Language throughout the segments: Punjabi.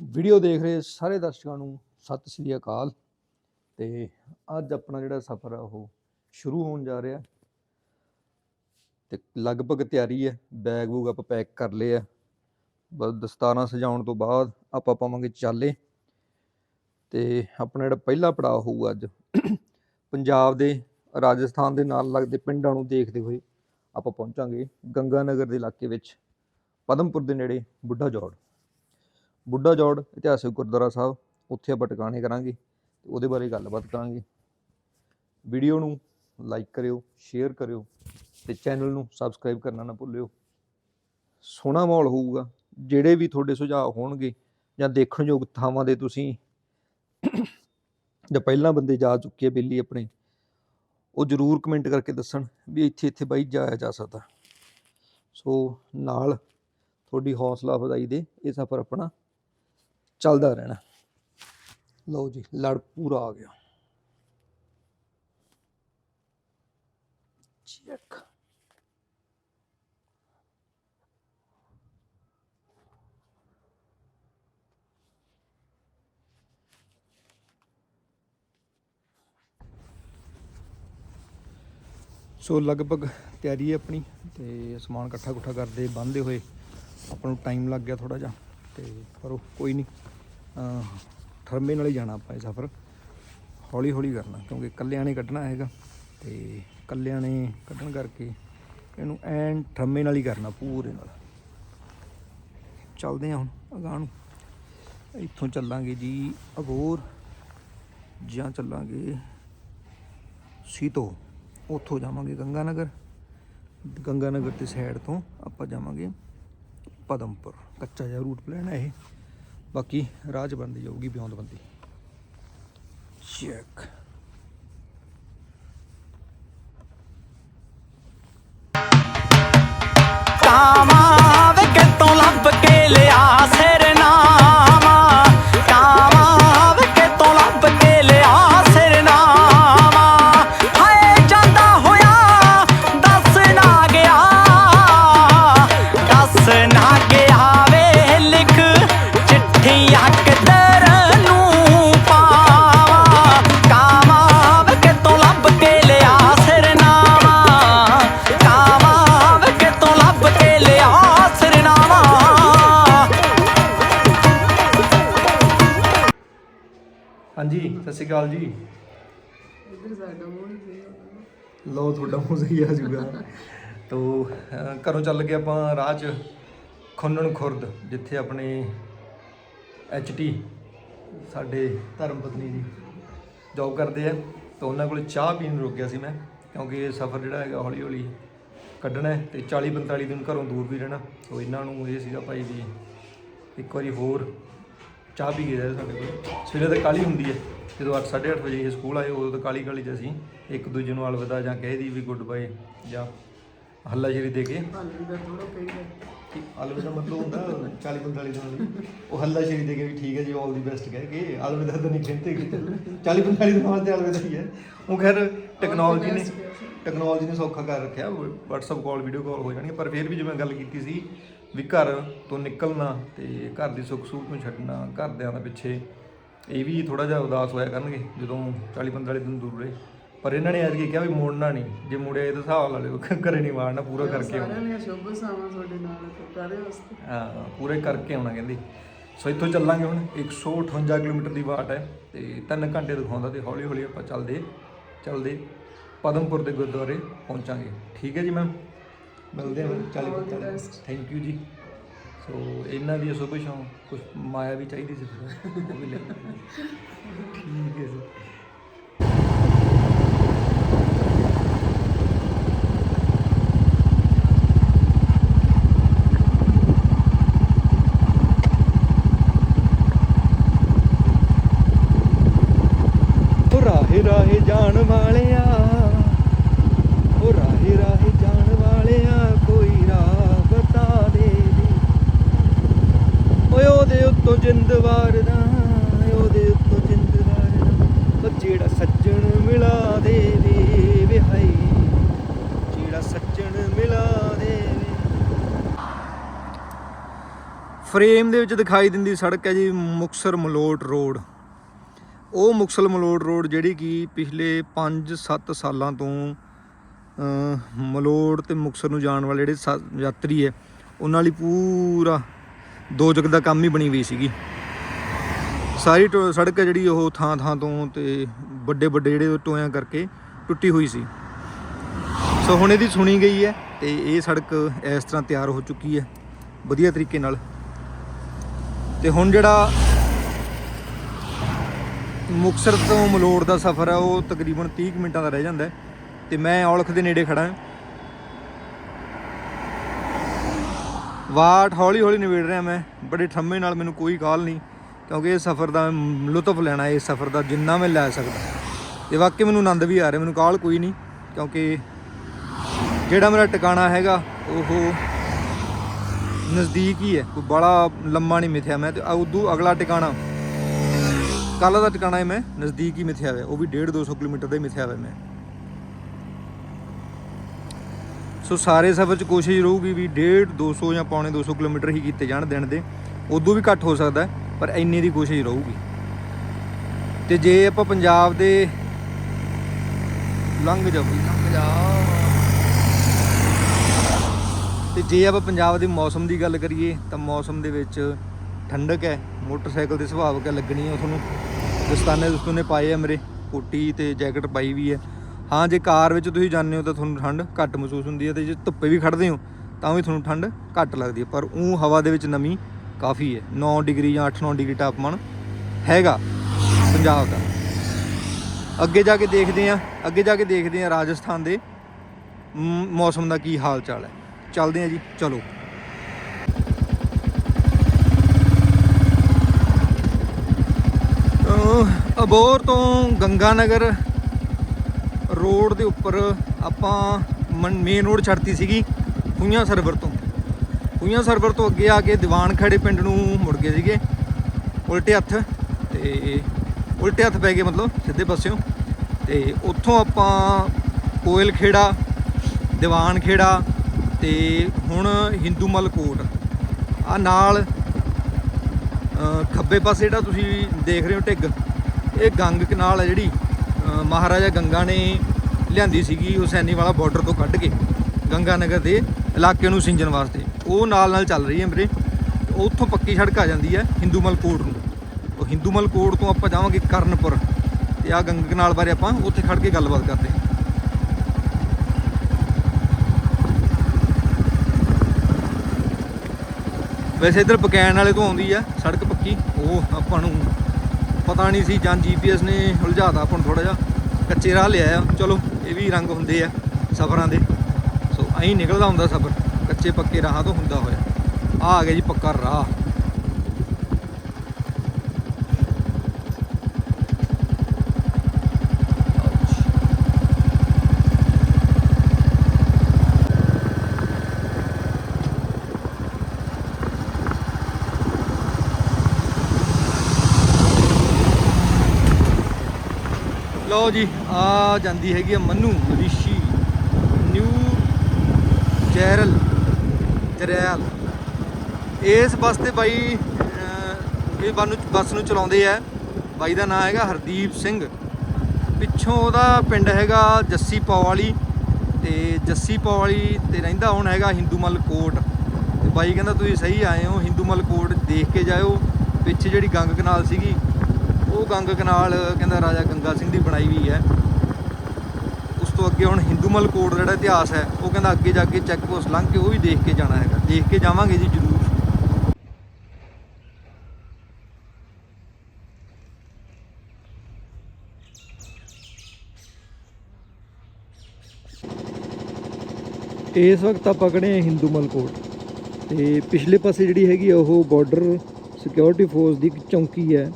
ਵੀਡੀਓ ਦੇਖ ਰਹੇ ਸਾਰੇ ਦਰਸ਼ਕਾਂ ਨੂੰ, ਸਤਿ ਸ੍ਰੀ ਅਕਾਲ। ਤੇ ਅੱਜ ਆਪਣਾ ਜਿਹੜਾ ਸਫ਼ਰ ਆ, ਉਹ ਸ਼ੁਰੂ ਹੋਣ ਜਾ ਰਿਹਾ। ਤੇ ਲਗਭਗ ਤਿਆਰੀ ਹੈ ਬੈਗ ਬੂਗ ਆਪਾਂ ਪੈਕ ਕਰ ਲਏ ਆ। ਬਸ ਦਸਤਾਰਾਂ ਸਜਾਉਣ ਤੋਂ ਬਾਅਦ ਆਪਾਂ ਪਾਵਾਂਗੇ ਚਾਲੇ। ਤੇ ਆਪਣਾ ਜਿਹੜਾ ਪਹਿਲਾ ਪੜਾਅ ਹੋਊਗਾ ਅੱਜ, ਪੰਜਾਬ ਦੇ, ਰਾਜਸਥਾਨ ਦੇ ਨਾਲ ਲੱਗਦੇ ਪਿੰਡਾਂ ਨੂੰ ਦੇਖਦੇ ਹੋਏ ਆਪਾਂ ਪਹੁੰਚਾਂਗੇ ਗੰਗਾ ਨਗਰ ਦੇ ਇਲਾਕੇ ਵਿੱਚ, ਪਦਮਪੁਰ ਦੇ ਨੇੜੇ, ਬੁੱਢਾ ਜੋੜ ਬੁੱਢਾ ਜੋੜ, ਇਤਿਹਾਸਿਕ ਗੁਰਦੁਆਰਾ ਸਾਹਿਬ, ਉੱਥੇ ਆਪਾਂ ਟਿਕਾਣੇ ਕਰਾਂਗੇ ਤੇ ਉਹਦੇ ਬਾਰੇ ਗੱਲਬਾਤ ਕਰਾਂਗੇ। ਵੀਡੀਓ ਨੂੰ ਲਾਈਕ ਕਰਿਓ, ਸ਼ੇਅਰ ਕਰਿਓ ਤੇ ਚੈਨਲ ਨੂੰ ਸਬਸਕ੍ਰਾਈਬ ਕਰਨਾ ਨਾ ਭੁੱਲਿਓ। ਸੋਹਣਾ ਮਾਹੌਲ ਹੋਊਗਾ। ਜਿਹੜੇ ਵੀ ਤੁਹਾਡੇ ਸੁਝਾਅ ਹੋਣਗੇ ਜਾਂ ਦੇਖਣਯੋਗ ਥਾਵਾਂ ਦੇ ਤੁਸੀਂ ਜਾਂ ਪਹਿਲਾਂ ਬੰਦੇ ਜਾ ਚੁੱਕੇ ਆ ਬੇਲੀ ਆਪਣੇ, ਉਹ ਜਰੂਰ ਕਮੈਂਟ ਕਰਕੇ ਦੱਸਣ ਵੀ ਇੱਥੇ ਇੱਥੇ ਬਾਈ ਜਾਇਆ ਜਾ ਸਕਦਾ। ਸੋ ਨਾਲ ਤੁਹਾਡੀ ਹੌਸਲਾ ਅਫਜ਼ਾਈ ਦੇ ਇਹ ਸਫ਼ਰ ਆਪਣਾ ਚੱਲਦਾ ਰਹਿਣਾ। ਲਓ ਜੀ, ਲੜ ਪੂਰਾ ਆ ਗਿਆ। ਚੈੱਕ। ਸੋ ਲਗਭਗ ਤਿਆਰੀ ਹੈ ਆਪਣੀ ਤੇ ਸਮਾਨ ਇਕੱਠਾ ਇਕੱਠਾ ਕਰਦੇ ਬੰਨਦੇ ਹੋਏ। ਆਪਾਂ ਨੂੰ ਟਾਈਮ ਲੱਗ ਗਿਆ ਥੋੜਾ ਜਿਹਾ। ਤੇ ਪਰ ਉਹ ਕੋਈ ਨਹੀਂ। ਠਰਮੇ ਨਾਲ ਹੀ ਜਾਣਾ ਆਪਾਂ ਇਹ ਸਫ਼ਰ। ਹੌਲੀ ਹੌਲੀ ਕਰਨਾ, ਕਿਉਂਕਿ ਇਕੱਲਿਆਂ ਨੇ ਕੱਢਣਾ ਹੈਗਾ ਤੇ ਇਕੱਲਿਆਂ ਨੇ ਕੱਢਣ ਕਰਕੇ ਇਹਨੂੰ ਐਨ ਠਰਮੇ ਨਾਲ ਹੀ ਕਰਨਾ, ਪੂਰੇ ਨਾਲ। ਚੱਲਦੇ ਹਾਂ ਹੁਣ ਅਗਾਂਹ ਨੂੰ। ਇੱਥੋਂ ਚੱਲਾਂਗੇ ਜੀ ਅਗੋਰ, ਜਾਂ ਚੱਲਾਂਗੇ ਸੀਤੋ। ਉੱਥੋਂ ਜਾਵਾਂਗੇ ਗੰਗਾ ਨਗਰ ਗੰਗਾ ਨਗਰ ਦੀ ਸਾਈਡ ਤੋਂ ਆਪਾਂ ਜਾਵਾਂਗੇ ਪਦਮਪੁਰ ਕੱਚਾ ਜਿਹਾ ਰੂਟ ਪਲਾਨ ਹੈ ਇਹ ਬਾਕੀ ਰਾਹ 'ਚ ਬਣਦੀ ਜਾਊਗੀ ਬਿਉਂਦ ਬੰਦੀ ਚੈੱਕ ਕਾਵਾਂ ਸਤਿ ਸ਼੍ਰੀ ਅਕਾਲ ਜੀ। ਇੱਧਰ ਸਾਡਾ ਮੂੰਹ ਸਹੀ ਲਓ ਤੁਹਾਡਾ ਮੂੰਹ ਸਹੀ ਆ ਜੂਗਾ ਤੋ ਅਹ, ਘਰੋਂ ਚੱਲ ਕੇ ਆਪਾਂ ਰਾਹ 'ਚ ਖੁੰਨਣ ਖੁਰਦ ਜਿੱਥੇ ਆਪਣੇ ਐਚਟੀ ਸਾਡੇ ਧਰਮ ਪਤਨੀ ਜੀ ਜੌਬ ਕਰਦੇ ਆ। ਤਾਂ ਉਹਨਾਂ ਕੋਲ ਚਾਹ ਪੀਣ ਨੂੰ ਰੁਕਿਆ ਸੀ ਮੈਂ ਕਿਉਂਕਿ ਇਹ ਸਫ਼ਰ ਜਿਹੜਾ ਹੈਗਾ ਹੌਲੀ ਹੌਲੀ ਕੱਢਣਾ ਹੈ ਤੇ 40 45 ਦਿਨ ਘਰੋਂ ਦੂਰ ਵੀ ਰਹਿਣਾ। ਸੋ ਇਹਨਾਂ ਨੂੰ ਇਹ ਸੀਗਾ ਭਾਈ ਵੀ ਇੱਕ ਵਾਰੀ ਹੋਰ ਚਾਹ ਪੀ ਕੇ ਜਾਏ ਸਾਡੇ ਕੋਲ। ਸਵੇਰੇ ਤਾਂ ਕਾਲੀ ਹੁੰਦੀ ਹੈ। ਜਦੋਂ 8 8:30 ਵਜੇ ਇਹ ਸਕੂਲ ਆਏ ਉਦੋਂ ਤਾਂ ਕਾਲੀ ਕਾਲੀ ਚ ਅਸੀਂ ਇੱਕ ਦੂਜੇ ਨੂੰ ਅਲਵਿਦਾ ਜਾਂ ਕਹਿ ਦੀ ਵੀ ਗੁੱਡ ਬਾਏ ਜਾਂ ਹੱਲਾ ਸ਼ੇਰੀ ਦੇ ਕੇ। ਹਾਲੇ ਥੋੜਾ ਕਹੀਦਾ ਅਲਵਿਦਾ ਮਤਲਬ ਹੁੰਦਾ 40 45 ਦਿਨ ਲਈ ਉਹ ਹੱਲਾ ਸ਼ੇਰੀ ਦੇ ਕੇ ਵੀ ਠੀਕ ਹੈ ਜੀ ਆਲ ਦੀ ਬੈਸਟ ਕਹਿ ਕੇ। ਅਲਵਿਦਾ ਤਾਂ ਨਹੀਂ ਕਹਿੰਦੇ ਕਿ 40 45 ਦਿਨ ਵਾਸਤੇ ਅਲਵਿਦਾ ਹੀ ਹੈ। ਉਹ ਖੈਰ ਟੈਕਨੋਲੋਜੀ ਨੇ ਟੈਕਨੋਲੋਜੀ ਨੇ ਸੌਖਾ ਕਰ ਰੱਖਿਆ। WhatsApp ਕਾਲ ਵੀਡੀਓ ਕਾਲ ਹੋ ਜਾਣੀ ਪਰ ਫਿਰ ਵੀ ਜਿਵੇਂ ਗੱਲ ਕੀਤੀ ਸੀ ਵੀ ਘਰ ਤੋਂ ਨਿਕਲਣਾ ਤੇ ਘਰ ਦੀ ਸੁੱਖ ਸਹੂਲਤ ਨੂੰ ਛੱਡਣਾ ਘਰਦਿਆਂ ਦਾ ਪਿੱਛੇ ਇਹ ਵੀ ਥੋੜਾ ਜਿਹਾ ਉਦਾਸ ਹੋਇਆ ਕਰਨਗੇ ਜਦੋਂ 40 45 ਦਿਨ ਦੂਰ ਰਹੇ। ਪਰ ਇਹਨਾਂ ਨੇ ਐਤਕੀ ਕਿਹਾ ਵੀ ਮੋੜਨਾ ਨਹੀਂ। ਜੇ ਮੁੜਿਆ ਇਹ ਤਾਂ ਹਿਸਾਬ ਲਾ ਲਿਓ ਘਰੇ ਨਹੀਂ ਵਾੜਨਾ ਪੂਰਾ ਕਰਕੇ ਆਉਣਾ। ਸਾਰਿਆਂ ਨੇ ਸ਼ੁਭ ਸਾਵਾਂ ਤੁਹਾਡੇ ਨਾਲ ਤੇ ਕਾਦੇ ਵਾਸਤੇ। ਹਾਂ ਪੂਰੇ ਕਰਕੇ ਆਉਣਾ ਕਹਿੰਦੀ। ਸੋ ਇੱਥੋਂ ਚੱਲਾਂਗੇ ਹੁਣ 158 ਕਿਲੋਮੀਟਰ ਦੀ ਵਾਟ ਹੈ ਤੇ 3 ਘੰਟੇ ਦਿਖਾਉਂਦਾ ਤੇ ਹੌਲੀ ਹੌਲੀ ਆਪਾਂ ਚੱਲਦੇ ਚੱਲਦੇ ਪਦਮਪੁਰ ਦੇ ਗੁਰਦੁਆਰੇ ਪਹੁੰਚਾਂਗੇ। ਠੀਕ ਹੈ ਜੀ ਮੈਮ? ਮਿਲਦੇ ਹਾਂ 40 All the 45 best. Thank you ਜੀ ਸੋ ਇਹਨਾਂ ਦੀ ਸੁਬਹ ਸ਼ਾਮ ਕੁਝ ਮਾਇਆ ਵੀ ਚਾਹੀਦੀ ਸੀ ਫਿਰ ਉਹ ਵੀ ਲੈ। ਠੀਕ ਹੈ ਜੀ ਰਾਹੇ ਜਾਣ ਵਾਲਿਆ ਉਹ ਰਾਹੇ ਰਾਹੇ ਜਾਣ ਵਾਲਿਆ ਕੋਈ ਰਾਹ ਬਤਾ ਦੇ ਦੇ ਓਏ ਉਹਦੇ ਉੱਤੋਂ ਜਿੰਦ ਵਾਰਦਾ ਉਹਦੇ ਉੱਤੋਂ ਜਿੰਦ ਵਾਰਦਾ ਉਹ ਜਿਹੜਾ ਸੱਜਣ ਮਿਲਾ ਦੇਵੇ ਵੇ ਜਿਹੜਾ ਸੱਜਣ ਮਿਲਾ ਦੇਵੇ। ਫਰੇਮ ਦੇ ਵਿੱਚ ਦਿਖਾਈ ਦਿੰਦੀ ਸੜਕ ਹੈ ਜੀ ਮੁਕਸਰ ਮਲੋਟ ਰੋਡ। ਉਹ ਮੁਕਸਲ ਮਲੋਟ ਰੋਡ ਜਿਹੜੀ ਕਿ ਪਿਛਲੇ 5-7 ਸਾਲਾਂ ਤੋਂ ਅਹ, ਮਲੋਟ ਤੇ ਮੁਕਸਰ ਨੂੰ ਜਾਣ ਵਾਲੇ ਜਿਹੜੇ ਸਾ- ਯਾਤਰੀ ਹੈ ਉਹਨਾਂ ਲਈ ਪੂਰਾ ਦੋ ਜਗ ਦਾ ਕੰਮ ਹੀ ਬਣੀ ਹੋਈ ਸੀਗੀ। ਸਾਰੀ ਟੋ- ਸੜਕ ਹੈ ਜਿਹੜੀ ਉਹ ਥਾਂ ਥਾਂ ਤੋਂ ਤੇ ਵੱਡੇ ਵੱਡੇ ਜਿਹੜੇ ਟੋਇਆਂ ਕਰਕੇ ਟੁੱਟੀ ਹੋਈ ਸੀ। ਸੋ ਹੁਣ ਇਹਦੀ ਸੁਣੀ ਗਈ ਹੈ ਤੇ ਇਹ ਸੜਕ ਇਸ ਤਰ੍ਹਾਂ ਤਿਆਰ ਹੋ ਚੁੱਕੀ ਹੈ ਵਧੀਆ ਤਰੀਕੇ ਨਾਲ। ਤੇ ਹੁਣ ਜਿਹੜਾ ਮੁਕਸਰ ਤੋਂ ਮਲੋੜ ਦਾ ਸਫ਼ਰ ਹੈ ਉਹ ਤਕਰੀਬਨ 30 ਕੁ ਮਿੰਟਾਂ ਦਾ ਰਹਿ ਜਾਂਦਾ ਹੈ। ਤੇ ਮੈਂ ਔਲਖ ਦੇ ਨੇੜੇ ਖੜਾ ਹਾਂ। ਵਾਟ ਹੌਲੀ ਹੌਲੀ ਨਿਬੇੜ ਰਿਹਾ ਮੈਂ, ਬੜੇ ਠੰਮੇ ਨਾਲ ਮੈਨੂੰ ਕੋਈ ਕਾਲ ਨਹੀਂ, ਕਿਉਂਕਿ ਇਸ ਸਫ਼ਰ ਦਾ ਲੁਤਫ ਲੈਣਾ ਹੈ ਇਸ ਸਫ਼ਰ ਦਾ ਜਿੰਨਾ ਮੈਂ ਲੈ ਸਕਦਾ। ਤੇ ਵਾਕਈ ਮੈਨੂੰ ਆਨੰਦ ਵੀ ਆ ਰਿਹਾ, ਮੈਨੂੰ ਕਾਲ ਕੋਈ ਨਹੀਂ, ਕਿਉਂਕਿ ਜਿਹੜਾ ਮੇਰਾ ਟਿਕਾਣਾ ਹੈਗਾ, ਉਹ ਨਜ਼ਦੀਕ ਹੀ ਹੈ, ਕੋਈ ਬੜਾ ਲੰਮਾ ਨਹੀਂ ਮਿਥਿਆ ਮੈਂ, ਤੇ ਉਦੋਂ ਅਗਲਾ ਟਿਕਾਣਾ, ਕੱਲ੍ਹ ਦਾ ਟਿਕਾਣਾ ਹੈ ਮੈਂ ਨਜ਼ਦੀਕ ਹੀ ਮਿਥਿਆ ਹੋਇਆ, ਉਹ ਵੀ 1.5 200 ਕਿਲੋਮੀਟਰ ਦਾ ਹੀ ਮਿਥਿਆ ਹੋਇਆ ਮੈਂ। ਸੋ ਸਾਰੇ ਸਫ਼ਰ 'ਚ ਕੋਸ਼ਿਸ਼ ਰਹੂਗੀ ਵੀ 1.5 200 ਜਾਂ ਪੌਣੇ 200 ਕਿਲੋਮੀਟਰ ਹੀ ਕੀਤੇ ਜਾਣ ਦਿਨ ਦੇ। ਉਦੋਂ ਵੀ ਘੱਟ ਹੋ ਸਕਦਾ ਪਰ ਇੰਨੀ ਦੀ ਕੋਸ਼ਿਸ਼ ਰਹੂਗੀ। ਤੇ ਜੇ ਆਪਾਂ ਪੰਜਾਬ ਦੇ ਲੰਘ ਜਾ ਲੰਘ ਜਾ ਤੇ ਜੇ ਆਪਾਂ ਪੰਜਾਬ ਦੇ ਮੌਸਮ ਦੀ ਗੱਲ ਕਰੀਏ, ਤਾਂ ਮੌਸਮ ਦੇ ਵਿੱਚ ਠੰਡਕ ਹੈ, ਮੋਟਰਸਾਈਕਲ ਦੇ ਸੁਭਾਵਕ ਹੈ ਲੱਗਣੀ ਹੈ ਤੁਹਾਨੂੰ ਦਸਤਾਨੇ ਦਸਤੂਨੇ ਪਾਏ ਆ ਮੇਰੇ, ਕੋਟੀ ਤੇ ਜੈਕਟ ਪਾਈ ਵੀ ਹੈ। ਹਾਂ, ਜੇ ਕਾਰ ਵਿੱਚ ਤੁਸੀਂ ਜਾਂਦੇ ਹੋ ਤਾਂ ਤੁਹਾਨੂੰ ਠੰਡ ਘੱਟ ਮਹਿਸੂਸ ਹੁੰਦੀ ਹੈ ਤੇ ਜੇ ਧੁੱਪੇ ਵੀ ਖੜਦੇ ਹੋ ਤਾਂ ਵੀ ਤੁਹਾਨੂੰ ਠੰਡ ਘੱਟ ਲੱਗਦੀ ਹੈ। ਪਰ ਉਹ ਹਵਾ ਦੇ ਵਿੱਚ ਨਮੀ ਕਾਫੀ ਹੈ। 9 ਡਿਗਰੀ ਜਾਂ 8-9 ਡਿਗਰੀ ਤਾਪਮਾਨ ਹੈਗਾ ਪੰਜਾਬ ਦਾ। ਅੱਗੇ ਜਾ ਕੇ ਦੇਖਦੇ ਹਾਂ, ਅੱਗੇ ਜਾ ਕੇ ਦੇਖਦੇ ਹਾਂ ਰਾਜਸਥਾਨ ਦੇ ਮੌਸਮ ਦਾ ਕੀ ਹਾਲ ਚਾਲ ਹੈ। ਚੱਲਦੇ ਹਾਂ ਜੀ, ਚਲੋ। ਅਹ ਅਬੋਰ ਤੋਂ ਗੰਗਾਨਗਰ ਰੋਡ ਦੇ ਉੱਪਰ ਆਪਾਂ ਮੇਨ ਰੋਡ ਛੱਡਤੀ ਸੀਗੀ ਖੂਈਆਂ ਸਰਵਰ ਤੋਂ। ਖੂਈਆਂ ਸਰਵਰ ਤੋਂ ਅੱਗੇ ਆ ਕੇ ਦੀਵਾਨ ਖੜੇ ਪਿੰਡ ਨੂੰ ਮੁੜ ਗਏ ਸੀਗੇ। ਉਲਟੇ ਹੱਥ ਤੇ ਉਲਟੇ ਹੱਥ ਪੈ ਗਏ ਮਤਲਬ ਸਿੱਧੇ ਪਾਸਿਓਂ। ਤੇ ਉੱਥੋਂ ਆਪਾਂ ਕੋਇਲ ਖੇੜਾ ਦੀਵਾਨ ਖੇੜਾ ਤੇ ਹੁਣ ਹਿੰਦੂਮਲ ਕੋਟ। ਆ ਨਾਲ ਖੱਬੇ ਪਾਸੇ ਜਿਹੜਾ ਤੁਸੀਂ ਦੇਖ ਰਹੇ ਹੋ ਢਿੱਗ, ਇਹ ਗੰਗ ਕਨਾਲ ਹੈ ਜਿਹੜੀ ਮਹਾਰਾਜਾ ਗੰਗਾ ਨੇ ਲਿਆਂਦੀ ਸੀਗੀ ਹੁਸੈਨੀ ਵਾਲਾ ਬਾਰਡਰ ਤੋਂ ਕੱਢ ਕੇ ਗੰਗਾ ਨਗਰ ਦੇ ਇਲਾਕੇ ਨੂੰ ਸਿੰਜਣ ਵਾਸਤੇ। ਉਹ ਨਾਲ ਨਾਲ ਚੱਲ ਰਹੀ ਹੈ ਮੇਰੇ ਉੱਥੋਂ ਪੱਕੀ ਸੜਕ ਆ ਜਾਂਦੀ ਹੈ ਹਿੰਦੂਮਲ ਕੋਟ ਨੂੰ। ਉਹ ਹਿੰਦੂਮਲ ਕੋਟ ਤੋਂ ਆਪਾਂ ਜਾਵਾਂਗੇ ਕਰਨਪੁਰ। ਤੇ ਆ ਗੰਗ ਕਨਾਲ ਬਾਰੇ ਆਪਾਂ ਉੱਥੇ ਖੜ ਕੇ ਗੱਲਬਾਤ ਕਰਦੇ ਹਾਂ। ਵੈਸੇ ਇਧਰ ਬਕੈਨ ਵਾਲੇ ਤੋਂ ਆਉਂਦੀ ਆ ਸੜਕ ਪੱਕੀ। ਉਹ ਆਪਾਂ ਨੂੰ ਪਤਾ ਨਹੀਂ ਸੀ, ਜਾਂ ਜੀਪੀਐਸ ਨੇ ਉਲਝਾਤਾ ਆਪਾਂ ਨੂੰ ਥੋੜਾ ਜਿਹਾ। ਕੱਚੇ ਰਾਹ ਲਿਆ ਆ ਚਲੋ ਇਹ ਵੀ ਰੰਗ ਹੁੰਦੇ ਆ ਸਫ਼ਰਾਂ ਦੇ। ਸੋ ਐਂ ਨਿਕਲਦਾ ਹੁੰਦਾ ਸਫ਼ਰ ਕੱਚੇ ਪੱਕੇ ਰਾਹਾਂ ਤੋਂ ਹੁੰਦਾ ਹੋਇਆ। ਆ ਆ ਗਿਆ ਜੀ ਪੱਕਾ ਰਾਹ। ਲਓ ਜੀ, ਆ ਜਾਂਦੀ ਹੈਗੀ ਆ ਮੰਨੂ ਰਿਸ਼ੀ, ਨਿਊ ਜੈਰਲ ਜਰੈਲ ਇਸ ਬੱਸ ਤੇ ਬਾਈ ਇਹ ਬੰਨ ਬੱਸ ਨੂੰ ਚਲਾਉਂਦੇ ਆ। ਬਾਈ ਦਾ ਨਾਮ ਹੈਗਾ ਹਰਦੀਪ ਸਿੰਘ। ਪਿੱਛੋਂ ਉਹਦਾ ਪਿੰਡ ਹੈਗਾ ਜੱਸੀ ਪੌਵਾਲੀ ਤੇ ਜੱਸੀ ਪੌਵਾਲੀ ਤੇ ਰਹਿੰਦਾ ਹੁਣ ਹੈਗਾ ਹਿੰਦੂਮਲ ਕੋਟ। ਤੇ ਬਾਈ ਕਹਿੰਦਾ ਤੁਸੀਂ ਸਹੀ ਆਏ ਹੋ ਹਿੰਦੂਮਲ ਕੋਟ ਦੇਖ ਕੇ ਜਾਇਓ। ਪਿੱਛੇ ਜਿਹੜੀ ਗੰਗ ਕਨਾਲ ਸੀਗੀ ਉਹ ਗੰਗ ਕਨਾਲ ਕਹਿੰਦਾ ਰਾਜਾ ਗੰਗਾ ਸਿੰਘ ਦੀ ਬਣਾਈ ਵੀ ਹੈ। ਉਸ ਤੋਂ ਅੱਗੇ ਹੁਣ ਹਿੰਦੂਮਲ ਕੋਟ ਜਿਹੜਾ ਇਤਿਹਾਸ ਹੈ, ਉਹ ਕਹਿੰਦਾ ਅੱਗੇ ਜਾ ਕੇ ਚੈੱਕ ਪੋਸਟ ਲੰਘ ਕੇ ਉਹ ਵੀ ਦੇਖ ਕੇ ਜਾਣਾ ਹੈਗਾ। ਦੇਖ ਕੇ ਜਾਵਾਂਗੇ ਜੀ ਜ਼ਰੂਰ। ਇਸ ਵਕਤ ਆਪਾਂ ਖੜੇ ਹਾਂ ਹਿੰਦੂਮਲ ਕੋਟ ਤੇ ਪਿਛਲੇ ਪਾਸੇ ਜਿਹੜੀ ਹੈਗੀ ਆ, ਉਹ ਬਾਰਡਰ ਸਿਕਿਉਰਿਟੀ ਫੋਰਸ ਦੀ ਇੱਕ ਚੌਂਕੀ ਹੈ।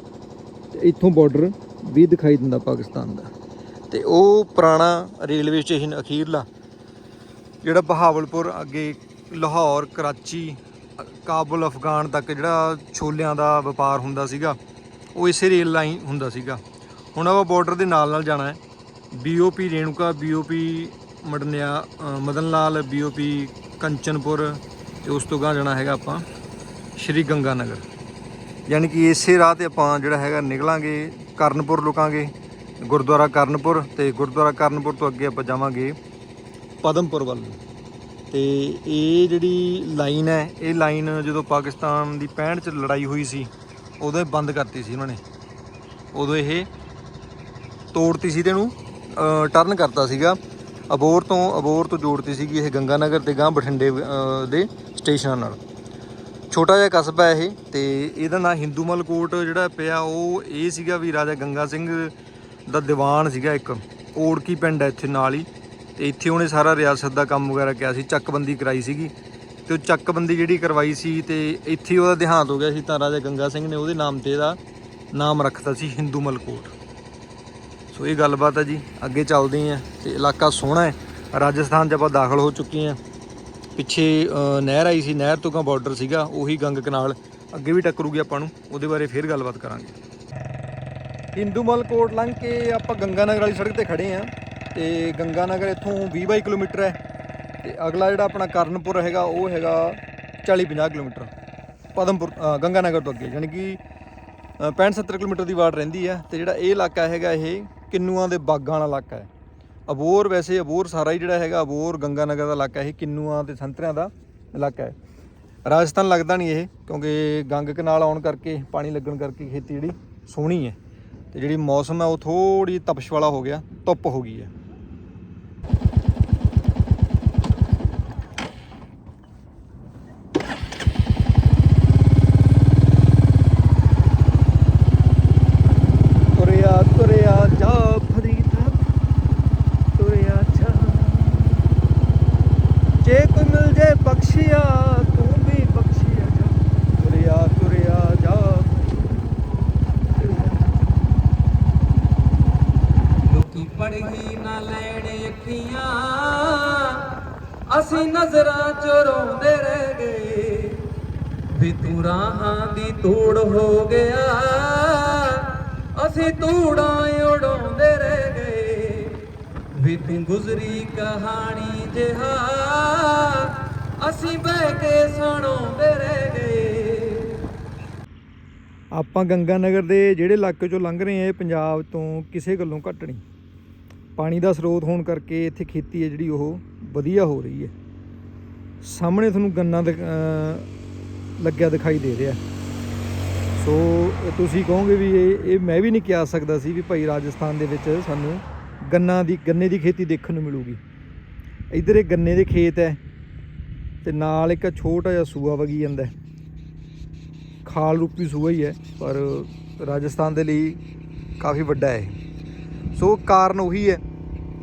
ਇੱਥੋਂ ਬਾਰਡਰ ਵੀ ਦਿਖਾਈ ਦਿੰਦਾ ਪਾਕਿਸਤਾਨ ਦਾ। ਤੇ ਉਹ ਪੁਰਾਣਾ ਰੇਲਵੇ ਸਟੇਸ਼ਨ ਅਖੀਰਲਾ, ਜਿਹੜਾ ਬਹਾਵਲਪੁਰ ਅੱਗੇ ਲਾਹੌਰ, ਕਰਾਚੀ, ਕਾਬੁਲ ਅਫਗਾਨ ਤੱਕ ਜਿਹੜਾ ਛੋਲਿਆਂ ਦਾ ਵਪਾਰ ਹੁੰਦਾ ਸੀਗਾ, ਉਹ ਇਸੇ ਰੇਲ ਲਾਈਨ ਹੁੰਦਾ ਸੀਗਾ। ਹੁਣ ਆਪਾਂ ਬਾਰਡਰ ਦੇ ਨਾਲ ਨਾਲ ਜਾਣਾ ਹੈ। ਬੀਓਪੀ ਰੇਣੂਕਾ ਬੀਓਪੀ ਮਡਨਿਆ ਮਦਨ ਲਾਲ ਬੀਓਪੀ ਕੰਚਨਪੁਰ, ਤੇ ਉਸ ਤੋਂ ਗਾਂ ਜਾਣਾ ਹੈਗਾ ਆਪਾਂ ਸ਼੍ਰੀ ਗੰਗਾ ਨਗਰ ਯਾਨੀ ਕਿ ਇਸੇ ਰਾਹ ਤੇ ਆਪਾਂ ਜਿਹੜਾ ਹੈਗਾ ਨਿਕਲਾਂਗੇ, ਕਰਨਪੁਰ ਲੁਕਾਂਗੇ, ਗੁਰਦੁਆਰਾ ਕਰਨਪੁਰ ਤੇ ਗੁਰਦੁਆਰਾ ਕਰਨਪੁਰ ਤੋਂ ਅੱਗੇ ਆਪਾਂ ਜਾਵਾਂਗੇ ਪਦਮਪੁਰ ਵੱਲ। ਨੂੰ ਤੇ ਇਹ ਜਿਹੜੀ ਲਾਈਨ ਹੈ, ਇਹ ਲਾਈਨ ਜਦੋਂ ਪਾਕਿਸਤਾਨ ਦੀ 65 ਚ ਲੜਾਈ ਹੋਈ ਸੀ, ਉਦੋਂ ਇਹ ਬੰਦ ਕਰਤੀ ਸੀ ਉਹਨਾਂ ਨੇ। ਉਦੋਂ ਇਹ ਤੋੜਤੀ ਸੀ ਤੇ ਇਹਨੂੰ ਟਰਨ ਕਰਤਾ ਸੀਗਾ। ਅਬੋਰ ਤੋਂ ਅਬੋਰ ਤੋਂ ਜੋੜਤੀ ਸੀਗੀ ਇਹ ਗੰਗਾ ਨਗਰ ਤੇ ਗਾਂ ਬਠਿੰਡੇ ਦੇ ਸਟੇਸ਼ਨਾਂ ਨਾਲ। ਛੋਟਾ ਜਿਹਾ ਕਸਬਾ ਇਹ, ਤੇ ਇਹਦਾ ਨਾਂ ਹਿੰਦੂਮਲ ਕੋਟ ਜਿਹੜਾ ਪਿਆ, ਉਹ ਇਹ ਸੀਗਾ ਵੀ ਰਾਜਾ ਗੰਗਾ ਸਿੰਘ ਦਾ ਦੀਵਾਨ ਸੀਗਾ ਇੱਕ। ਓੜਕੀ ਪਿੰਡ ਹੈ ਇੱਥੇ ਨਾਲ ਹੀ, ਤੇ ਇੱਥੇ ਉਹਨੇ ਸਾਰਾ ਰਿਆਸਤ ਦਾ ਕੰਮ ਵਗੈਰਾ ਕਿਹਾ ਸੀ, ਚੱਕਬੰਦੀ ਕਰਾਈ ਸੀਗੀ। ਤੇ ਉਹ ਚੱਕਬੰਦੀ ਜਿਹੜੀ ਕਰਵਾਈ ਸੀ, ਤੇ ਇੱਥੇ ਉਹਦਾ ਦੇਹਾਂਤ ਹੋ ਗਿਆ ਸੀ, ਤਾਂ ਰਾਜਾ ਗੰਗਾ ਸਿੰਘ ਨੇ ਉਹਦੇ ਨਾਮ ਤੇ ਇਹਦਾ ਨਾਮ ਰੱਖਤਾ ਸੀ ਹਿੰਦੂਮਲ ਕੋਟ। ਸੋ ਇਹ ਗੱਲਬਾਤ ਹੈ ਜੀ, ਅੱਗੇ ਚੱਲਦੇ ਆਂ ਤੇ ਇਲਾਕਾ ਸੋਹਣਾ ਹੈ, ਰਾਜਸਥਾਨ 'ਚ ਆਪਾਂ ਦਾਖਲ ਹੋ ਚੁੱਕੇ ਆਂ ਪਿੱਛੇ ਨਹਿਰ ਆਈ ਸੀ ਨਹਿਰ ਤੋਂ ਕਾ ਬਾਰਡਰ ਸੀਗਾ ਉਹੀ ਗੰਗ ਕਨਾਲ ਅੱਗੇ ਵੀ ਟੱਕਰੂਗੀ ਆਪਾਂ ਨੂੰ ਉਹਦੇ ਬਾਰੇ ਫੇਰ ਗੱਲਬਾਤ ਕਰਾਂਗੇ। ਹਿੰਦੂਮਲ ਕੋਟ ਲੰਘ ਕੇ ਆਪਾਂ ਗੰਗਾ ਨਗਰ ਵਾਲੀ ਸੜਕ ਤੇ ਖੜੇ ਆਂ ਤੇ ਗੰਗਾ ਨਗਰ ਇੱਥੋਂ 20 22 ਕਿਲੋਮੀਟਰ ਹੈ ਤੇ ਅਗਲਾ ਜਿਹੜਾ ਆਪਣਾ ਕਰਨਪੁਰ ਹੈਗਾ ਉਹ ਹੈਗਾ 40 50 ਕਿਲੋਮੀਟਰ ਪਦਮਪੁਰ ਅ, ਗੰਗਾ ਨਗਰ ਤੋਂ ਅੱਗੇ ਯਾਨੀ ਕਿ 65 70 ਕਿਲੋਮੀਟਰ ਦੀ ਵਾਟ ਰਹਿੰਦੀ ਹੈ ਤੇ ਜਿਹੜਾ ਇਹ ਇਲਾਕਾ ਹੈਗਾ ਇਹ ਕਿੰਨੂਆਂ ਦੇ ਬਾਗਾਂ ਵਾਲਾ ਇਲਾਕਾ ਹੈ। ਅਬੋਰ ਵੈਸੇ ਅਬੋਰ ਸਾਰਾ ਹੀ ਜਿਹੜਾ ਹੈਗਾ, ਅਬੋਰ ਗੰਗਾ ਨਗਰ ਦਾ ਇਲਾਕਾ, ਇਹ ਕਿੰਨੂਆਂ ਤੇ ਸੰਤਰਿਆਂ ਦਾ ਇਲਾਕਾ ਹੈ। ਰਾਜਸਥਾਨ ਲੱਗਦਾ ਨਹੀਂ ਇਹ, ਕਿਉਂਕਿ ਗੰਗ ਕਨਾਲ ਆਉਣ ਕਰਕੇ, ਪਾਣੀ ਲੱਗਣ ਕਰਕੇ ਖੇਤੀ ਜਿਹੜੀ ਸੋਹਣੀ ਹੈ। ਤੇ ਜਿਹੜੀ ਮੌਸਮ ਹੈ, ਉਹ ਥੋੜੀ ਤਪਸ਼ ਵਾਲਾ ਹੋ ਗਿਆ, ਧੁੱਪ ਹੋ ਗਈ ਹੈ ਤੁਰਿਆ ਤੁਰਿਆ ਜਾ ਫਰੀਦਕੋਟ ਤੁਰਿਆ ਜਾ ਜੇ ਕੋਈ ਮਿਲ ਜੇ ਬਖਸ਼ਿਆ ਤੂੰ ਵੀ ਬਖਸ਼ਿਆ ਜਾ ਤੁਰਿਆ ਤੁਰਿਆ ਜਾ ਲੋਕੀ ਪੜ੍ਹੀ ਨਾ ਲੈਣ ਅੱਖੀਆਂ ਅਸੀਂ ਨਜ਼ਰਾਂ ਚ ਰੋਂਦੇ ਰਹਿ ਗਏ ਵੀ ਤੂੰ ਰਾਹਾਂ ਦੀ ਧੂੜ ਹੋ ਗਿਆ ਅਸੀਂ ਧੂੜਾਂ ਉਡਾਉਂਦੇ ਰਹਿ ਗਏ। ਵੀ ਗੁਜ਼ਰੀ ਕਹਾਣੀ ਜਿਹਾ, ਅਸੀਂ ਬਹਿ ਕੇ ਸੁਣਾਉਂਦੇ ਰਹਿ ਗਏ। ਆਪਾਂ ਗੰਗਾ ਨਗਰ ਦੇ ਜਿਹੜੇ ਇਲਾਕੇ ਚੋਂ ਲੰਘ ਰਹੇ ਆ ਇਹ ਪੰਜਾਬ ਤੋਂ ਕਿਸੇ ਗੱਲੋਂ ਘੱਟ ਨਹੀਂ। ਪਾਣੀ ਦਾ ਸਰੋਤ ਹੋਣ ਕਰਕੇ ਇੱਥੇ ਖੇਤੀ ਹੈ ਜਿਹੜੀ ਉਹ ਵਧੀਆ ਹੋ ਰਹੀ ਹੈ। ਸਾਹਮਣੇ ਤੁਹਾਨੂੰ ਗੰਨਾ ਦਿਖ- ਲੱਗਿਆ ਦਿਖਾਈ ਦੇ ਰਿਹਾ। ਸੋ ਤੁਸੀਂ ਕਹੋਗੇ ਵੀ ਇਹ ਇਹ ਮੈਂ ਵੀ ਨਹੀਂ ਕਿਹਾ ਸਕਦਾ ਸੀ ਵੀ ਭਾਈ ਰਾਜਸਥਾਨ ਦੇ ਵਿੱਚ ਸਾਨੂੰ ਗੰਨਾ ਦੀ ਗੰਨੇ ਦੀ ਖੇਤੀ ਦੇਖਣ ਨੂੰ ਮਿਲੂਗੀ। ਇੱਧਰ ਇਹ ਗੰਨੇ ਦੇ ਖੇਤ ਹੈ ਤੇ ਨਾਲ ਇੱਕ ਛੋਟਾ ਜਿਹਾ ਸੂਆ ਵਗੀ ਜਾਂਦਾ ਖਾਲ ਰੂਪੀ ਸੂਆ ਹੀ ਹੈ, ਪਰ ਰਾਜਸਥਾਨ ਦੇ ਲਈ ਕਾਫੀ ਵੱਡਾ ਹੈ। ਸੋ ਕਾਰਨ ਉਹੀ ਹੈ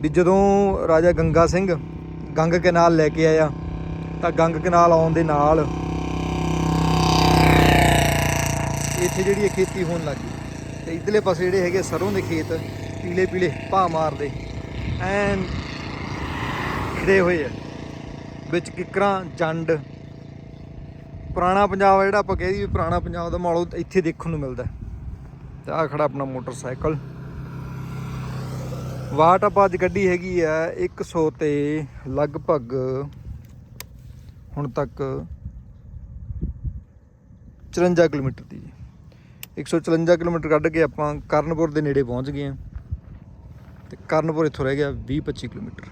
ਵੀ ਜਦੋਂ ਰਾਜਾ ਗੰਗਾ ਸਿੰਘ ਗੰਗ ਕਨਾਲ ਲੈ ਕੇ ਆਇਆ ਤਾਂ ਗੰਗ ਕਨਾਲ ਆਉਣ ਦੇ ਨਾਲ ਇੱਥੇ ਜਿਹੜੀ ਇਹ ਖੇਤੀ ਹੋਣ ਲੱਗ ਗਈ। ਤੇ ਇਧਰਲੇ ਪਾਸੇ ਜਿਹੜੇ ਹੈਗੇ ਸਰੋਂ ਦੇ ਖੇਤ, ਪੀਲੇ ਪੀਲੇ ਭਾ ਮਾਰਦੇ, ਐਨ ਖਿੜੇ ਹੋਏ ਆ। ਵਿੱਚ ਕਿਕਰਾਂ, ਜੰਡ, ਪੁਰਾਣਾ ਪੰਜਾਬ ਜਿਹੜਾ ਆਪਾਂ ਕਹਿ ਦਈਏ ਪੁਰਾਣਾ ਪੰਜਾਬ ਦਾ ਮਾਹੌਲ ਇੱਥੇ ਦੇਖਣ ਨੂੰ ਮਿਲਦਾ। ਹੈ। ਤੇ ਆ ਖੜਾ ਆਪਣਾ ਮੋਟਰਸਾਈਕਲ। ਵਾਟ ਆਪਾਂ ਅੱਜ ਗੱਡੀ ਹੈਗੀ ਆ 100 ਤੇ ਲਗਭਗ ਹੁਣ ਤੱਕ 54 ਕਿਲੋਮੀਟਰ ਦੀ। 154 ਕਿਲੋਮੀਟਰ ਕੱਢ ਕੇ ਆਪਾਂ ਕਰਨਪੁਰ ਦੇ ਨੇੜੇ ਪਹੁੰਚ ਗਏ ਆ ਤੇ ਕਰਨਪੁਰ ਇੱਥੋਂ ਰਹਿ ਗਿਆ 20 25 ਕਿਲੋਮੀਟਰ।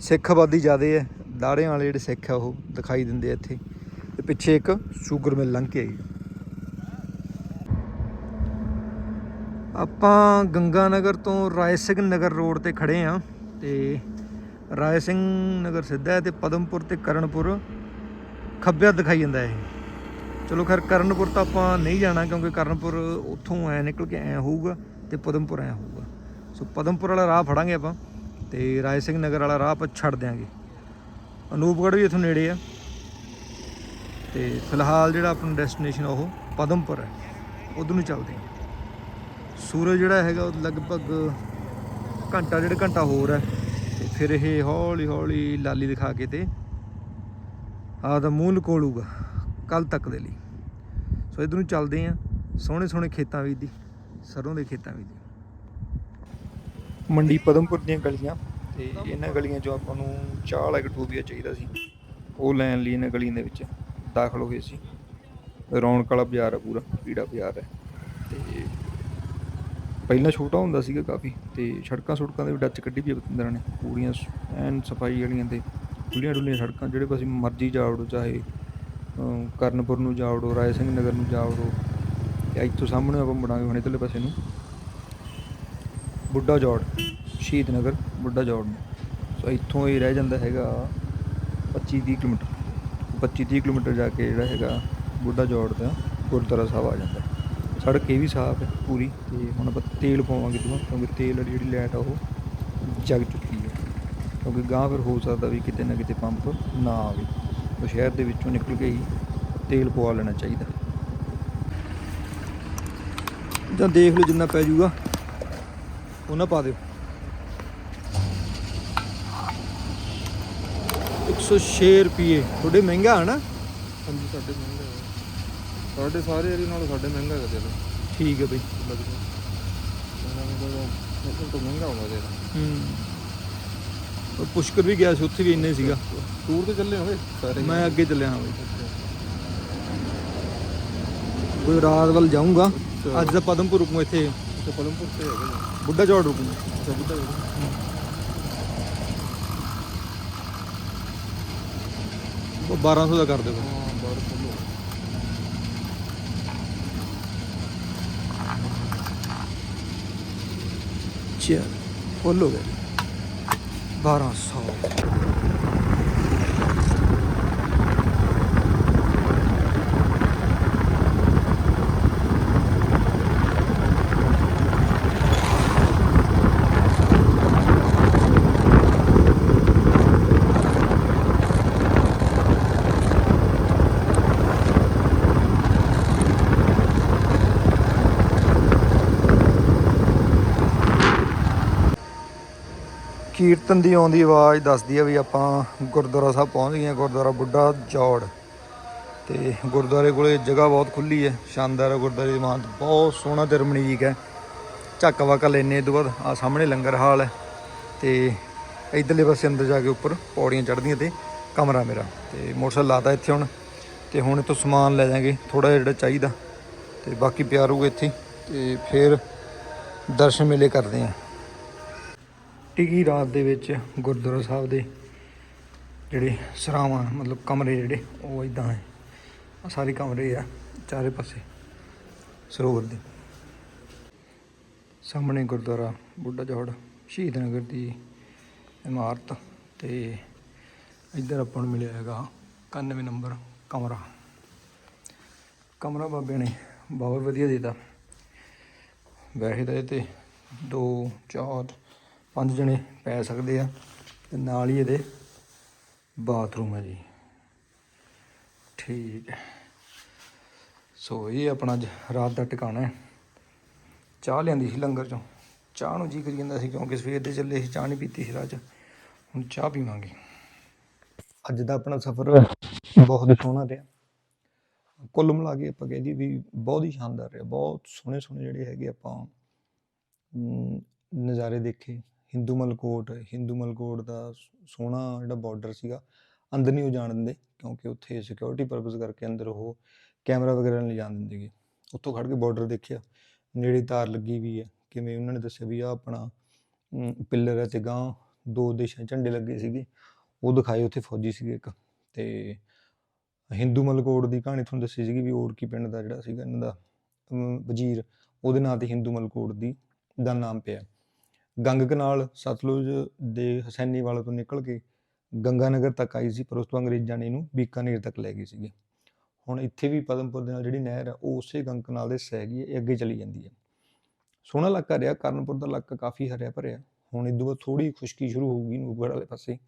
ਸਿੱਖ ਆਬਾਦੀ ਜ਼ਿਆਦੇ ਹੈ। ਦਾੜਿਆਂ ਵਾਲੇ ਜਿਹੜੇ ਸਿੱਖ ਆ, ਉਹ ਦਿਖਾਈ ਦਿੰਦੇ ਆ ਇੱਥੇ। ਤੇ ਪਿੱਛੇ ਇੱਕ ਸ਼ੂਗਰ ਮਿਲ ਲੰਘ ਕੇ ਆਈ। ਆਪਾਂ ਗੰਗਾ ਨਗਰ ਤੋਂ ਰਾਏ ਸਿੰਘ ਨਗਰ ਰੋਡ ਤੇ ਖੜੇ ਆ ਤੇ ਰਾਏ ਸਿੰਘ ਨਗਰ ਸਿੱਧਾ ਹੈ ਤੇ ਪਦਮਪੁਰ ਤੇ ਕਰਨਪੁਰ ਖੱਬਿਆ ਦਿਖਾਈ ਜਾਂਦਾ ਇਹ। ਚਲੋ ਖੈਰ, ਕਰਨਪੁਰ ਤਾਂ ਆਪਾਂ ਨਹੀਂ ਜਾਣਾ ਕਿਉਂਕਿ ਕਰਨਪੁਰ ਉੱਥੋਂ ਐ ਨਿਕਲ ਕੇ ਐ ਹੋਊਗਾ ਤੇ ਪਦਮਪੁਰ ਐ ਹੋਊਗਾ। ਸੋ ਪਦਮਪੁਰ ਵਾਲਾ ਰਾਹ ਫੜਾਂਗੇ ਆਪਾਂ ਤੇ ਰਾਏ ਸਿੰਘ ਨਗਰ ਵਾਲਾ ਰਾਹ ਆਪਾਂ ਛੱਡ ਦਿਆਂਗੇ। ਅਨੂਪਗੜ੍ਹ ਵੀ ਇੱਥੋਂ ਨੇੜੇ ਆ ਤੇ ਫਿਲਹਾਲ ਜਿਹੜਾ ਆਪਣਾ ਡੈਸਟੀਨੇਸ਼ਨ ਉਹ ਪਦਮਪੁਰ ਹੈ। ਉਧਰ ਨੂੰ ਚੱਲਦੇ ਹਾਂ। ਸੂਰਜ ਜਿਹੜਾ ਹੈਗਾ ਉਹ ਲਗਭਗ ਘੰਟਾ, ਡੇਢ ਘੰਟਾ ਹੋਰ ਹੈ ਤੇ ਫਿਰ ਇਹ ਹੌਲੀ ਹੌਲੀ ਲਾਲੀ ਦਿਖਾ ਕੇ ਤੇ ਆਪਦਾ ਮੂੰਹ ਲਕੋਲੂਗਾ ਕੱਲ ਤੱਕ ਦੇ ਲਈ। ਸੋ ਇਧਰ ਨੂੰ ਚੱਲਦੇ ਆ ਸੋਹਣੇ ਸੋਹਣੇ ਖੇਤਾਂ ਵਿੱਚ ਦੀ, ਸਰੋਂ ਦੇ ਖੇਤਾਂ ਵੀ ਦੀ। ਮੰਡੀ ਪਦਮਪੁਰ ਦੀਆਂ ਗਲੀਆਂ ਤੇ ਇਹਨਾਂ ਗਲੀਆਂ ਚੋਂ ਆਪਾਂ ਨੂੰ ਚਾਹ ਵਾਲਾ ਇੱਕ ਟੂਬੀਆ ਚਾਹੀਦਾ ਸੀ। ਉਹ ਲੈਣ ਲਈ ਇਹਨਾਂ ਗਲੀਆਂ ਦੇ ਵਿੱਚ ਦਾਖਲ ਹੋਏ ਸੀ। ਰੌਣਕ ਵਾਲਾ ਬਾਜ਼ਾਰ ਹੈ ਪੂਰਾ, ਪੀੜਾ ਬਾਜ਼ਾਰ ਹੈ। ਤੇ ਪਹਿਲਾਂ ਛੋਟਾ ਹੁੰਦਾ ਸੀਗਾ ਕਾਫੀ ਤੇ ਸੜਕਾਂ ਸੁੜਕਾਂ ਦੇ ਵੀ ਡੱਚ ਕੱਢੀ ਵੀ ਆ ਬਤੰਦਰਾਂ ਨੇ। ਪੂਰੀਆਂ ਸ- ਐਨ ਸਫ਼ਾਈ ਵਾਲੀਆਂ ਤੇ ਖੁੱਲੀਆਂ ਡੁੱਲੀਆਂ ਸੜਕਾਂ, ਜਿਹੜੇ ਪਾਸੇ ਮਰਜ਼ੀ ਜਾ ਵੜੋ, ਚਾਹੇ ਕਰਨਪੁਰ ਨੂੰ ਜਾ ਵੜੋ ਰਾਏ ਸਿੰਘ ਨਗਰ ਨੂੰ ਜਾ ਵੜੋ। ਤੇ ਇੱਥੋਂ ਸਾਹਮਣੇ ਆਪਾਂ ਮੁੜਾਂਗੇ ਹੁਣ ਇੱਧਰਲੇ ਪਾਸੇ ਨੂੰ। ਬੁੱਢਾ ਜੋੜ ਸ਼ਹੀਦ ਨਗਰ, ਬੁੱਢਾ ਜੋੜ ਨੂੰ। ਸੋ ਇੱਥੋਂ ਇਹ ਰਹਿ ਜਾਂਦਾ ਹੈਗਾ 25 30 ਕਿਲੋਮੀਟਰ। 25 30 ਕਿਲੋਮੀਟਰ ਜਾ ਕੇ ਜਿਹੜਾ ਹੈਗਾ ਬੁੱਢਾ ਜੋੜ ਦਾ ਗੁਰਦੁਆਰਾ ਸਾਹਿਬ ਆ ਜਾਂਦਾ। ਸੜਕ ਇਹ ਵੀ ਸਾਫ਼ ਹੈ ਪੂਰੀ ਤੇ ਹੁਣ ਆਪਾਂ ਤੇਲ ਪਾਵਾਂਗੇ ਦੋਵਾਂ ਕਿਉਂਕਿ ਤੇਲ ਵਾਲੀ ਜਿਹੜੀ ਲਾਈਟ ਆ ਉਹ ਜਗ ਚੁੱਕੀ ਹੈ। ਕਿਉਂਕਿ ਗਾਂ ਫਿਰ ਹੋ ਸਕਦਾ ਵੀ ਕਿਤੇ ਨਾ ਕਿਤੇ ਪੰਪ ਨਾ ਆਵੇ। ਉਹ ਸ਼ਹਿਰ ਦੇ ਵਿੱਚੋਂ ਨਿਕਲ ਕੇ ਹੀ ਤੇਲ ਪਵਾ ਲੈਣਾ ਚਾਹੀਦਾ। ਜਾਂ ਦੇਖ ਲਓ ਜਿੰਨਾ ਪੈ ਜਾਊਗਾ ਉਹਨਾਂ ਪਾ ਦਿਓ। 106 ਰੁਪਏ। ਥੋੜੇ ਮਹਿੰਗਾ ਹੈ ਨਾ? ਹਾਂਜੀ ਸਾਡੇ ਮਹਿੰਗਾ ਹੈ। ਸਾਡੇ ਸਾਰੇ ਏਰੀਆ ਨਾਲੋਂ ਸਾਡੇ ਮਹਿੰਗਾ ਹੈਗਾ ਤੇਲ। ਠੀਕ ਹੈ ਬਈ। ਲੱਗਦਾ ਇਹਨਾਂ ਨੂੰ ਤਾਂ ਮਹਿੰਗਾ ਹੋਣਾ ਤੇਲ ਹੂੰ। ਪੁਸ਼ਕਰ ਵੀ ਗਿਆ ਸੀ ਉੱਥੇ ਵੀ ਇੰਨੇ ਸੀਗਾ। ਟੂਰ ਤੇ ਚੱਲੇ ਹੋਵੇ ਸਾਰੇ? ਮੈਂ ਅੱਗੇ ਚੱਲਿਆ ਹਾਂ ਬਈ। ਕੋਈ ਰਾਤ ਵੱਲ ਜਾਊਂਗਾ। ਅੱਜ ਦਾ ਪਦਮਪੁਰ ਰੁਕੂ ਇੱਥੇ। ਤੇ ਪਲਮਪੁਰ ਤੇ ਹੈਗਾ ਬੁੱਢਾ ਚੌੜ ਰੁਕੂ ਅੱਛਾ ਬੁੱਢਾ ਉਹ 1200 ਦਾ ਕਰ ਦਿਓ। ਹਾਂ ਬਾਹਰ ਫੁੱਲ ਹੋ ਚਲ ਫੁੱਲ ਹੋ ਗਿਆ 1200 ਕੀਰਤਨ ਦੀ ਆਉਂਦੀ ਆਵਾਜ਼ ਦੱਸਦੀ ਆ ਵੀ ਆਪਾਂ ਗੁਰਦੁਆਰਾ ਸਾਹਿਬ ਪਹੁੰਚ ਗਏ ਹਾਂ, ਗੁਰਦੁਆਰਾ ਬੁੱਢਾ ਜੌੜ ਤੇ ਗੁਰਦੁਆਰੇ ਕੋਲੇ ਜਗ੍ਹਾ ਬਹੁਤ ਖੁੱਲੀ ਹੈ, ਸ਼ਾਨਦਾਰ ਹੈ ਗੁਰਦੁਆਰੇ ਦੀ ਮਾਨ ਬਹੁਤ ਸੋਹਣਾ ਤੇ ਰਮਣੀਕ ਹੈ। ਝੱਕ ਵਕ ਲੈਨੇ ਇਹ ਤੋਂ ਬਾਅਦ ਆ ਸਾਹਮਣੇ ਲੰਗਰ ਹਾਲ ਹੈ। ਤੇ ਇਧਰਲੇ ਪਾਸੇ ਅੰਦਰ ਜਾ ਕੇ ਉੱਪਰ ਪੌੜੀਆਂ ਚੜ੍ਹਦੀਆਂ ਤੇ ਕਮਰਾ ਮੇਰਾ। ਤੇ ਮੋਟਰਸਾਈਕਲ ਲਾਤਾ ਇੱਥੇ ਹੁਣ। ਤੇ ਹੁਣ ਇੱਥੋਂ ਸਮਾਨ ਲੈ ਜਾਾਂਗੇ ਥੋੜਾ ਜਿਹਾ ਜਿਹੜਾ ਚਾਹੀਦਾ। ਤੇ ਬਾਕੀ ਪਿਆਰ ਹੋਊਗਾ ਇੱਥੇ। ਤੇ ਫਿਰ ਦਰਸ਼ਨ ਮੇਲੇ ਕਰਦੇ ਆਂ ਟਿਕੀ ਰਾਤ ਦੇ ਵਿੱਚ ਗੁਰਦੁਆਰਾ ਸਾਹਿਬ ਦੇ। ਜਿਹੜੇ ਸਰਾਵਾਂ, ਮਤਲਬ ਕਮਰੇ ਜਿਹੜੇ, ਉਹ ਇਦਾਂ ਹੈ। ਆਹ ਸਾਰੇ ਕਮਰੇ ਆ, ਚਾਰੇ ਪਾਸੇ ਸਰੋਵਰ ਦੇ। ਸਾਹਮਣੇ ਗੁਰਦੁਆਰਾ ਬੁੱਢਾ ਜੋੜ, ਸ਼ਹੀਦ ਨਗਰ ਦੀ ਇਮਾਰਤ ਤੇ ਇੱਧਰ ਆਪਾਂ ਨੂੰ ਮਿਲਿਆ ਹੈਗਾ 91 ਨੰਬਰ ਕਮਰਾ। ਕਮਰਾ ਬਾਬੇ ਨੇ ਬਹੁਤ ਵਧੀਆ ਦਿੱਤਾ। ਵੈਸੇ ਤਾਂ ਇਹ ਤੇ 2 4 ਪੰਜ ਜਣੇ ਪੈ ਸਕਦੇ ਆ ਤੇ ਨਾਲ ਹੀ ਇਹਦੇ ਬਾਥਰੂਮ ਹੈ ਜੀ। ਠੀਕ। ਹੈ ਸੋ ਇਹ ਆਪਣਾ ਅੱਜ ਰਾਤ ਦਾ ਟਿਕਾਣਾ ਹੈ। ਚਾਹ ਲਿਆਂਦੀ ਸੀ ਲੰਗਰ ਚੋਂ। ਚਾਹ ਨੂੰ ਜੀ ਕਰੀ ਜਾਂਦਾ ਸੀ ਕਿਉਂਕਿ ਸਵੇਰ ਦੇ ਚੱਲੇ ਸੀ, ਚਾਹ ਨਹੀਂ ਪੀਤੀ ਸੀ ਰਾਜ ਹੁਣ ਚਾਹ ਪੀਵਾਂਗੇ। ਅੱਜ ਦਾ ਆਪਣਾ ਸਫ਼ਰ ਬਹੁਤ ਸੋਹਣਾ ਰਿਹਾ। ਕੁੱਲ ਮਿਲਾ ਕੇ ਆਪਾਂ ਕਹਿ ਦਈਏ ਵੀ ਬਹੁਤ ਹੀ ਸ਼ਾਨਦਾਰ ਰਿਹਾ। ਬਹੁਤ ਸੋਹਣੇ ਸੋਹਣੇ ਜਿਹੜੇ ਹੈਗੇ ਆਪਾਂ ਨਜ਼ਾਰੇ ਦੇਖੇ। ਹਿੰਦੂ ਮਲਕੋਟ ਹਿੰਦੂ ਮਲਕੋਟ ਦਾ ਸੋਹਣਾ ਜਿਹੜਾ ਬਾਰਡਰ ਸੀਗਾ, ਅੰਦਰ ਨਹੀਂ ਉਹ ਜਾਣ ਦਿੰਦੇ, ਕਿਉਂਕਿ ਉੱਥੇ ਸਿਕਿਉਰਿਟੀ ਪਰਪਸ ਕਰਕੇ ਅੰਦਰ ਉਹ ਕੈਮਰਾ ਵਗੈਰਾ ਨਹੀਂ ਜਾਣ ਦਿੰਦੇਗੇ ਉੱਥੋਂ ਖੜ ਕੇ ਬਾਰਡਰ ਦੇਖਿਆ, ਨੇੜੇ ਤਾਰ ਲੱਗੀ ਵੀ ਹੈ, ਕਿਵੇਂ ਉਹਨਾਂ ਨੇ ਦੱਸਿਆ ਵੀ ਆ ਆਪਣਾ ਪਿੱਲਰ ਹੈ ਤੇ ਗਾਂ ਦੋ ਦੇਸ਼ਾਂ ਝੰਡੇ ਲੱਗੇ ਸੀਗੇ, ਉਹ ਦਿਖਾਏ ਉੱਥੇ ਫੌਜੀ ਸੀਗੇ ਇੱਕ, ਤੇ ਹਿੰਦੂ ਮਲਕੋਟ ਦੀ ਕਹਾਣੀ ਤੁਹਾਨੂੰ ਦੱਸੀ ਸੀਗੀ ਵੀ ਓੜਕੀ ਪਿੰਡ ਦਾ ਜਿਹੜਾ ਸੀਗਾ ਇਹਨਾਂ ਦਾ ਵਜ਼ੀਰ, ਉਹਦੇ ਨਾਂ ਤੇ ਹਿੰਦੂ ਮਲਕੋਟ ਦੀ ਦਾ ਨਾਮ ਪਿਆ। ਗੰਗ ਕਨਾਲ ਸਤਲੁਜ ਦੇ ਹਸੈਨੀਵਾਲਾ ਤੋਂ ਨਿਕਲ ਕੇ ਗੰਗਾਨਗਰ ਤੱਕ ਆਈ ਸੀ ਪਰ ਉਸ ਤੋਂ ਅੰਗਰੇਜ਼ਾਂ ਨੇ ਇਹਨੂੰ ਬੀਕਾਨੇਰ ਤੱਕ ਲੈ ਗਏ ਸੀਗੇ। ਹੁਣ ਇੱਥੇ ਵੀ ਪਦਮਪੁਰ ਦੇ ਨਾਲ ਜਿਹੜੀ ਨਹਿਰ ਹੈ ਉਹ ਉਸੇ ਗੰਗ ਕਨਾਲ ਦੇ ਸਹਿ ਗਈ ਹੈ ਇਹ ਅੱਗੇ ਚਲੀ ਜਾਂਦੀ ਹੈ। ਸੋਹਣਾ ਇਲਾਕਾ ਰਿਹਾ ਕਰਨਪੁਰ ਦਾ ਇਲਾਕਾ ਕਾਫੀ ਹਰਿਆ ਭਰਿਆ। ਹੁਣ ਇਦੋਂ ਬਾਅਦ ਥੋੜੀ ਖੁਸ਼ਕੀ ਸ਼ੁਰੂ ਹੋਊਗੀ ਨੂਬਗੜ੍ਹ ਵਾਲੇ ਪਾਸੇ।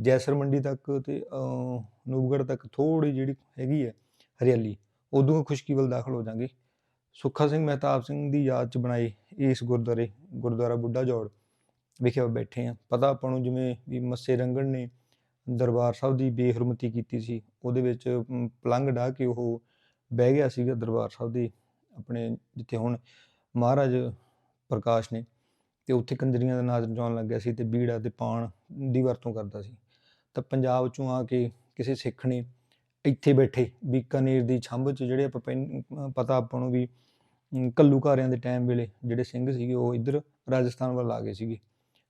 ਜੈਸਰ ਮੰਡੀ ਤੱਕ ਤੇ ਅਹ, ਤੱਕ ਥੋੜੀ ਜਿਹੜੀ ਹੈਗੀ ਹੈ ਹਰਿਆਲੀ ਉਦੋਂ ਖੁਸ਼ਕੀ ਵੱਲ ਦਾਖਲ ਹੋ ਜਾਾਂਗੇ। ਸੁੱਖਾ ਸਿੰਘ ਮਹਿਤਾਬ ਸਿੰਘ ਦੀ ਯਾਦ ਚ ਬਣਾਏ ਇਸ ਗੁਰਦੁਆਰੇ ਗੁਰਦੁਆਰਾ ਬੁੱਢਾ ਜੋੜ ਵਿਖੇ ਆਪਾਂ ਬੈਠੇ ਆ ਪਤਾ ਆਪਾਂ ਨੂੰ ਜਿਵੇਂ ਵੀ ਮੱਸੇ ਰੰਗਣ ਨੇ ਦਰਬਾਰ ਸਾਹਿਬ ਦੀ ਬੇਹਰਮਤੀ ਕੀਤੀ ਸੀ ਉਹਦੇ ਵਿੱਚ ਅਮ, ਪਲੰਘ ਢਾ ਕੇ ਉਹ ਬਹਿ ਗਿਆ ਸੀਗਾ ਦਰਬਾਰ ਸਾਹਿਬ ਦੇ ਆਪਣੇ ਜਿੱਥੇ ਹੁਣ ਮਹਾਰਾਜ ਪ੍ਰਕਾਸ਼ ਨੇ ਤੇ ਉੱਥੇ ਕੰਜਰੀਆਂ ਦਾ ਨਾਚ ਨਚਾਉਣ ਲੱਗਿਆ ਸੀ ਤੇ ਬੀੜਾ ਤੇ ਪਾਣ ਦੀ ਵਰਤੋਂ ਕਰਦਾ ਸੀ। ਤਾਂ ਪੰਜਾਬ ਚੋਂ ਆ ਕੇ ਕਿਸੇ ਸਿੱਖ ਨੇ ਇੱਥੇ ਬੈਠੇ ਬੀਕਾਨੇਰ ਦੀ ਛੰਭ 'ਚ ਜਿਹੜੇ ਆਪਾਂ ਪਤਾ ਆਪਾਂ ਨੂੰ ਵੀ ਅਮ, ਘੱਲੂਘਾਰਿਆਂ ਦੇ ਟਾਈਮ ਵੇਲੇ ਜਿਹੜੇ ਸਿੰਘ ਸੀਗੇ ਉਹ ਇੱਧਰ ਰਾਜਸਥਾਨ ਵੱਲ ਆ ਗਏ ਸੀਗੇ।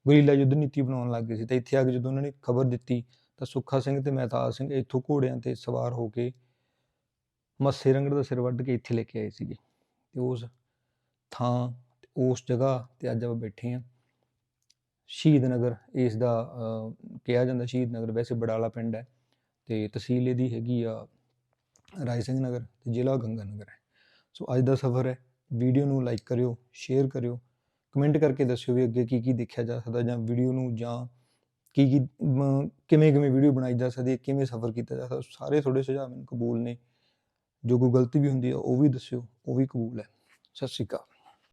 ਗੁਰੀਲਾ ਯੁੱਧ ਨੀਤੀ ਬਣਾਉਣ ਲੱਗ ਗਏ ਸੀ। ਤੇ ਇੱਥੇ ਆ ਕੇ ਜਦੋਂ ਉਹਨਾਂ ਨੇ ਖਬਰ ਦਿੱਤੀ ਤਾਂ ਸੁੱਖਾ ਸਿੰਘ ਤੇ ਮਹਿਤਾਬ ਸਿੰਘ ਇੱਥੋਂ ਘੋੜਿਆਂ ਤੇ ਸਵਾਰ ਹੋ ਕੇ ਮੱਸੇ ਰੰਗੜ ਦਾ ਸਿਰ ਵੱਢ ਕੇ ਇੱਥੇ ਲੈ ਕੇ ਆਏ ਸੀਗੇ। ਤੇ ਉਸ ਥਾਂ ਤੇ ਉਸ ਜਗ੍ਹਾ ਤੇ ਅੱਜ ਆਪਾਂ ਬੈਠੇ ਹਾਂ। ਸ਼ਹੀਦ ਨਗਰ ਇਸ ਦਾ ਕਿਹਾ ਜਾਂਦਾ ਸ਼ਹੀਦ ਨਗਰ ਵੈਸੇ ਬੜਾਲਾ ਪਿੰਡ ਹੈ। ਤੇ ਤਹਿਸੀਲ ਇਹਦੀ ਹੈਗੀ ਆ ਰਾਏ ਸਿੰਘ ਨਗਰ ਤੇ ਜ਼ਿਲ੍ਹਾ ਗੰਗਾ ਨਗਰ ਹੈ। ਸੋ ਅੱਜ ਦਾ ਸਫ਼ਰ ਹੈ। ਵੀਡੀਓ ਨੂੰ ਲਾਈਕ ਕਰਿਓ ਸ਼ੇਅਰ ਕਰਿਓ ਕਮੈਂਟ ਕਰਕੇ ਦੱਸਿਓ ਵੀ ਅੱਗੇ ਕੀ ਕੀ ਦੇਖਿਆ ਜਾ ਸਕਦਾ ਜਾਂ ਵੀਡੀਓ ਨੂੰ ਜਾਂ ਕੀ ਕੀ ਕਿਵੇਂ ਕਿਵੇਂ ਵੀਡੀਓ ਬਣਾਈ ਜਾ ਸਕਦੀ ਹੈ, ਕਿਵੇਂ ਸਫ਼ਰ ਕੀਤਾ ਜਾ ਸਕਦਾ, ਸਾਰੇ ਤੁਹਾਡੇ ਸੁਝਾਅ ਮੈਨੂੰ ਕਬੂਲ ਨੇ, ਜੋ ਕੋਈ ਗਲਤੀ ਵੀ ਹੁੰਦੀ ਹੈ ਉਹ ਵੀ ਦੱਸਿਓ, ਉਹ ਵੀ ਕਬੂਲ ਹੈ। ਸਤਿ ਸ਼੍ਰੀ ਅਕਾਲ।